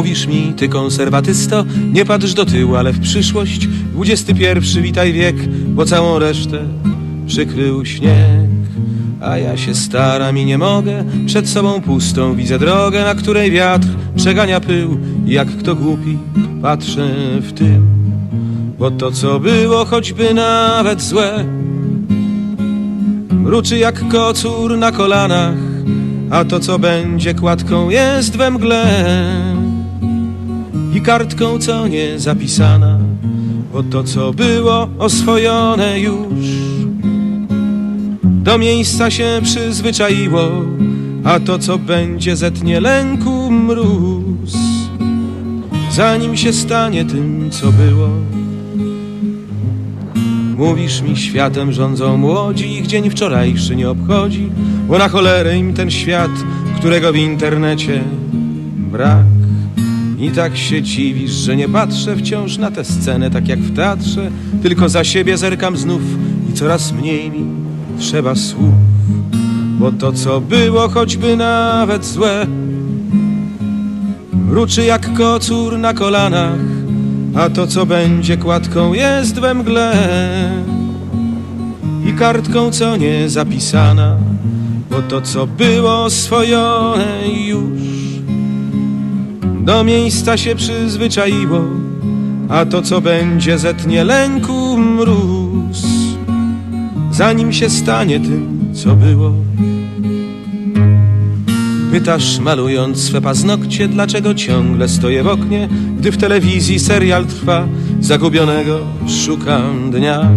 Mówisz mi, ty konserwatysto, nie patrz do tyłu, ale w przyszłość. XXI witaj wiek, bo całą resztę przykrył śnieg. A ja się staram i nie mogę, przed sobą pustą widzę drogę, na której wiatr przegania pył. Jak kto głupi, patrzę w tył. Bo to co było, choćby nawet złe, mruczy jak kocur na kolanach, a to co będzie kładką jest we mgle kartką co nie zapisana, bo to co było oswojone już do miejsca się przyzwyczaiło, a to co będzie zetnie lęku mróz, zanim się stanie tym co było. Mówisz mi, światem rządzą młodzi, ich dzień wczorajszy nie obchodzi, bo na cholerę im ten świat, którego w internecie brak. I tak się dziwisz, że nie patrzę wciąż na tę scenę, tak jak w teatrze, tylko za siebie zerkam znów i coraz mniej mi trzeba słów, bo to co było, choćby nawet złe, mruczy jak kocur na kolanach, a to co będzie kładką jest we mgle. I kartką co nie zapisana, bo to co było oswojone już do miejsca się przyzwyczaiło, a to co będzie zetnie lęku mróz, zanim się stanie tym co było. Pytasz, malując swe paznokcie, dlaczego ciągle stoję w oknie, gdy w telewizji serial trwa, zagubionego szukam dnia.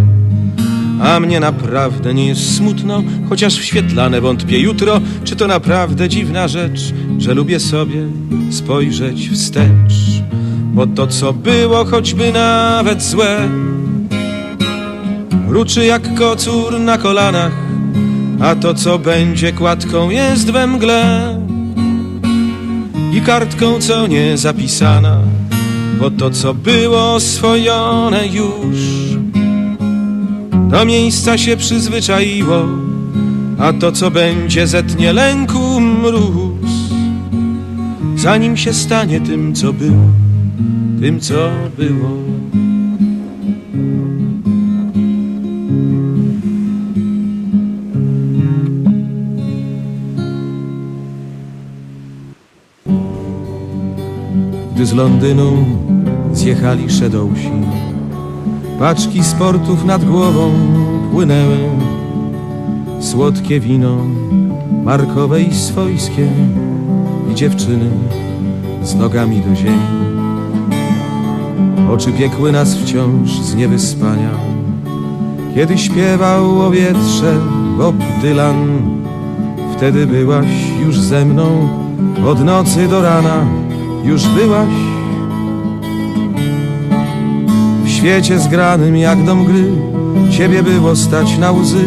A mnie naprawdę nie jest smutno, chociaż w świetlane wątpię jutro, czy to naprawdę dziwna rzecz, że lubię sobie spojrzeć wstecz. Bo to, co było, choćby nawet złe, mruczy jak kocur na kolanach, a to, co będzie kładką, jest we mgle i kartką, co nie zapisana, bo to, co było oswojone już, do miejsca się przyzwyczaiło, a to, co będzie, zetnie lęku mróz, zanim się stanie tym, co było, tym, co było. Gdy z Londynu zjechali Szedousi, Paczki sportów nad głową płynęły. Słodkie wino, markowe i swojskie I dziewczyny z nogami do ziemi. Oczy piekły nas wciąż z niewyspania. Kiedy śpiewał o wietrze Bob Dylan Wtedy byłaś już ze mną. Od nocy do rana Już byłaś świecie zgranym jak do mgły Ciebie było stać na łzy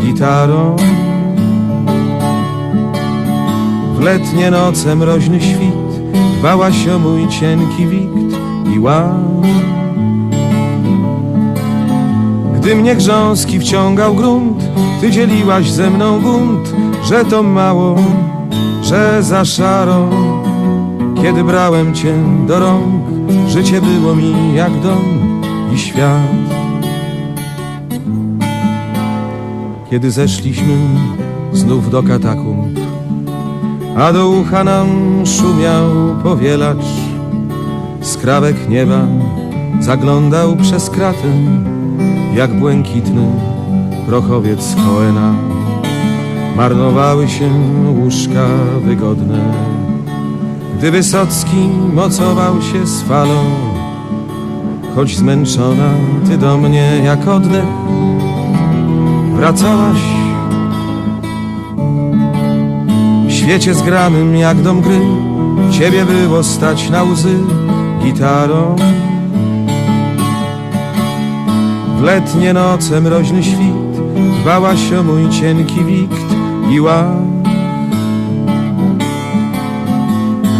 gitarą. W letnie noce mroźny świt Dbałaś o mój cienki wikt i ład. Gdy mnie grząski wciągał grunt Ty dzieliłaś ze mną bunt Że to mało, że za szaro Kiedy brałem cię do rąk Życie było mi jak dom i świat. Kiedy zeszliśmy znów do katakumb, a do ucha nam szumiał powielacz, skrawek nieba zaglądał przez kratę, jak błękitny prochowiec Koena. Marnowały się łóżka wygodne, gdy Wysocki mocował się z falą Choć zmęczona ty do mnie jak oddech Wracałaś. W świecie zgranym jak do mgry Ciebie było stać na łzy gitarą. W letnie noce mroźny świt Dbałaś o mój cienki wikt i ład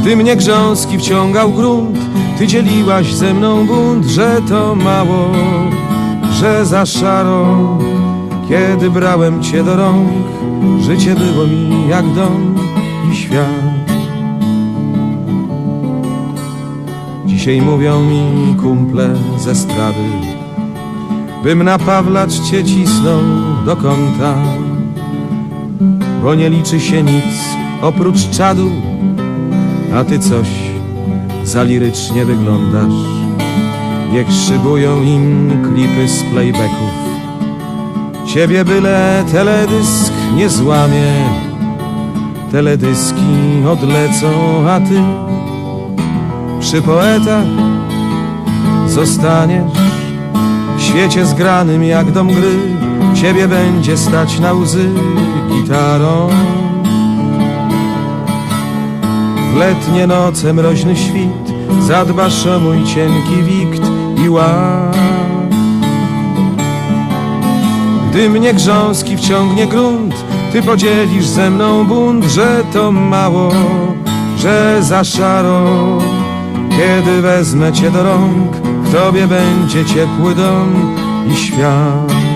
Gdy mnie grząski wciągał grunt Ty dzieliłaś ze mną bunt Że to mało, że za szaro. Kiedy brałem cię do rąk Życie było mi jak dom i świat. Dzisiaj mówią mi kumple ze strady, bym na Pawlacz cię cisnął do kąta, bo nie liczy się nic oprócz czadu, a ty coś za lirycznie wyglądasz. Niech szybują im klipy z playbacków, ciebie byle teledysk nie złamie, teledyski odlecą, a ty przy poetach zostaniesz w świecie zgranym jak dom gry. Ciebie będzie stać na łzy gitarą. W letnie noce mroźny świt zadbasz o mój cienki wikt i ład. Gdy mnie grząski wciągnie grunt, ty podzielisz ze mną bunt, że to mało, że za szaro. Kiedy wezmę cię do rąk, w tobie będzie ciepły dom i świat.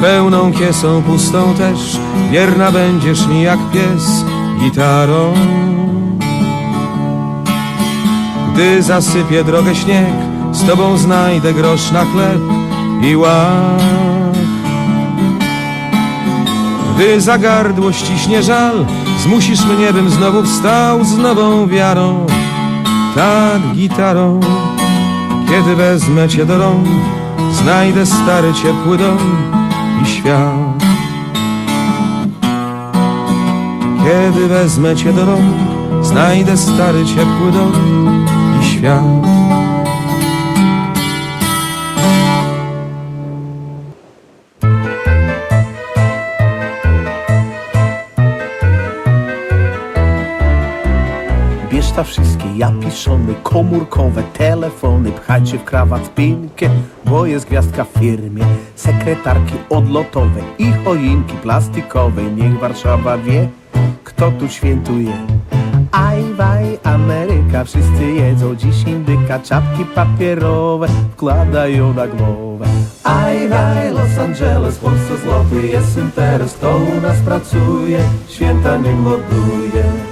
Pełną kiesą pustą też, wierna będziesz mi jak pies gitarą. Gdy zasypie drogę śnieg, z tobą znajdę grosz na chleb i ład. Gdy za gardło ściśnie żal, zmusisz mnie, bym znowu wstał z nową wiarą, tak gitarą. Kiedy wezmę cię do rąk, znajdę stary ciepły dom i świat. Kiedy wezmę cię do rąk, znajdę stary ciepły dom i świat. Ta wszystkie. Japiszony, komórkowe telefony. Pchajcie w krawat pinkę, bo jest gwiazdka w firmie. Sekretarki odlotowe i choinki plastikowe. Niech Warszawa wie, kto tu świętuje. Aj, waj, Ameryka, wszyscy jedzą dziś indyka. Czapki papierowe wkładają na głowę. Aj, waj, Los Angeles, w Polsce złoty jest interes Kto u nas pracuje, święta nie głoduje w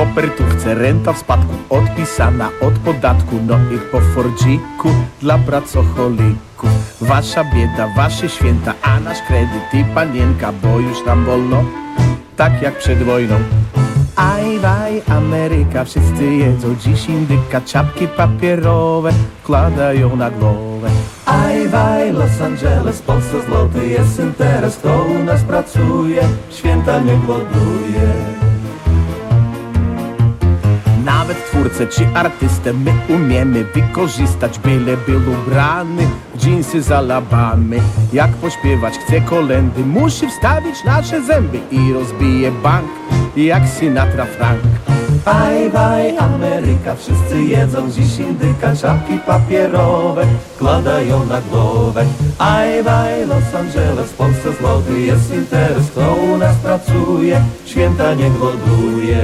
kopertówce. Renta w spadku odpisana od podatku. No i po fordziku dla pracocholików Wasza bieda, wasze święta, a nasz kredyt i panienka Bo już nam wolno, tak jak przed wojną. Aj, waj, Ameryka, wszyscy jedzą dziś indyka. Czapki papierowe wkładają na głowę. Aj, waj, Los Angeles, Polsce złoty jest interes Kto u nas pracuje, święta nie głoduje nawet twórcę czy artystę. My umiemy wykorzystać Byle był ubrany w dżinsy z Alabamy. Jak pośpiewać? Chce kolendy Musi wstawić nasze zęby I rozbije bank jak Sinatra Frank. Bye bye Ameryka, wszyscy jedzą dziś indyka Czapki papierowe wkładają na głowę. Aj bye Los Angeles, w Polsce złoty jest interes Kto u nas pracuje, święta nie głoduje